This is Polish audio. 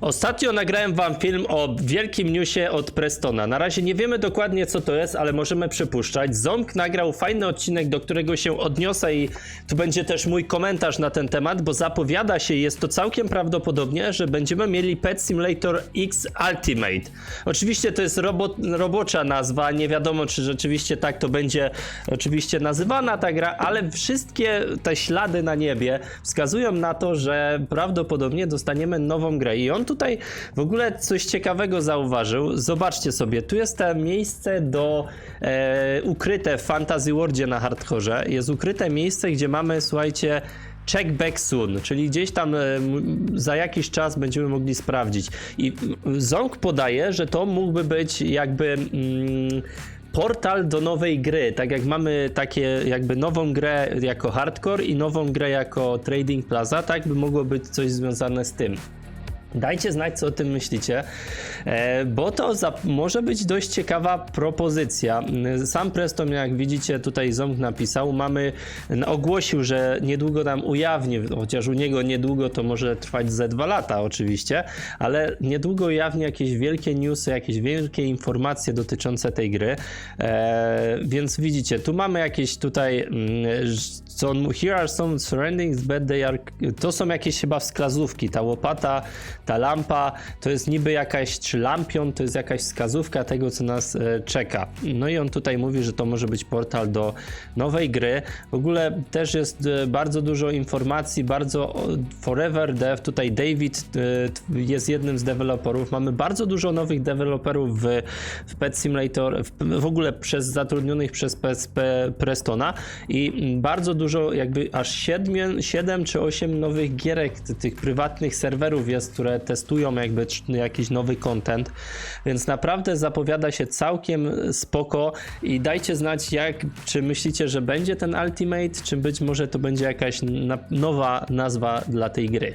Ostatnio nagrałem wam film o wielkim newsie od Prestona. Na razie nie wiemy dokładnie co to jest, ale możemy przypuszczać. Ząg nagrał fajny odcinek, do którego się odniosę i tu będzie też mój komentarz na ten temat, bo zapowiada się, jest to całkiem prawdopodobnie, że będziemy mieli Pet Simulator X Ultimate. Oczywiście to jest robot, robocza nazwa, nie wiadomo czy rzeczywiście tak to będzie oczywiście nazywana ta gra, ale wszystkie te ślady na niebie wskazują na to, że prawdopodobnie dostaniemy nową grę. I on tutaj w ogóle coś ciekawego zauważył. Zobaczcie sobie, tu jest to miejsce do e, ukryte w Fantasy Worldzie na hardkorze. Jest ukryte miejsce, gdzie mamy, słuchajcie, check back soon, czyli gdzieś tam e, za jakiś czas będziemy mogli sprawdzić. I Ząg podaje, że to mógłby być jakby. Mm, portal do nowej gry, tak jak mamy takie jakby nową grę jako hardcore i nową grę jako trading plaza, tak by mogło być coś związane z tym. Dajcie znać, co o tym myślicie, e, bo to za, może być dość ciekawa propozycja. Sam Preston, jak widzicie, tutaj Ząg napisał, mamy, ogłosił, że niedługo nam ujawni, chociaż u niego niedługo to może trwać ze dwa lata oczywiście, ale niedługo ujawni jakieś wielkie newsy, jakieś wielkie informacje dotyczące tej gry, e, więc widzicie, tu mamy jakieś tutaj, mm, co on, here are some surroundings, but they are, to są jakieś chyba wskazówki, ta łopata, ta lampa to jest niby jakaś, czy lampion, to jest jakaś wskazówka tego, co nas e, czeka. No i on tutaj mówi, że to może być portal do nowej gry. W ogóle też jest e, bardzo dużo informacji, bardzo Forever Dev, tutaj David e, jest jednym z deweloperów. Mamy bardzo dużo nowych deweloperów w, w Pet Simulator, w, w ogóle przez zatrudnionych przez PSP Prestona i mm, bardzo dużo, jakby aż 7, 7 czy 8 nowych gierek tych prywatnych serwerów jest, które testują jakby jakiś nowy content, więc naprawdę zapowiada się całkiem spoko i dajcie znać jak, czy myślicie, że będzie ten Ultimate, czy być może to będzie jakaś nowa nazwa dla tej gry.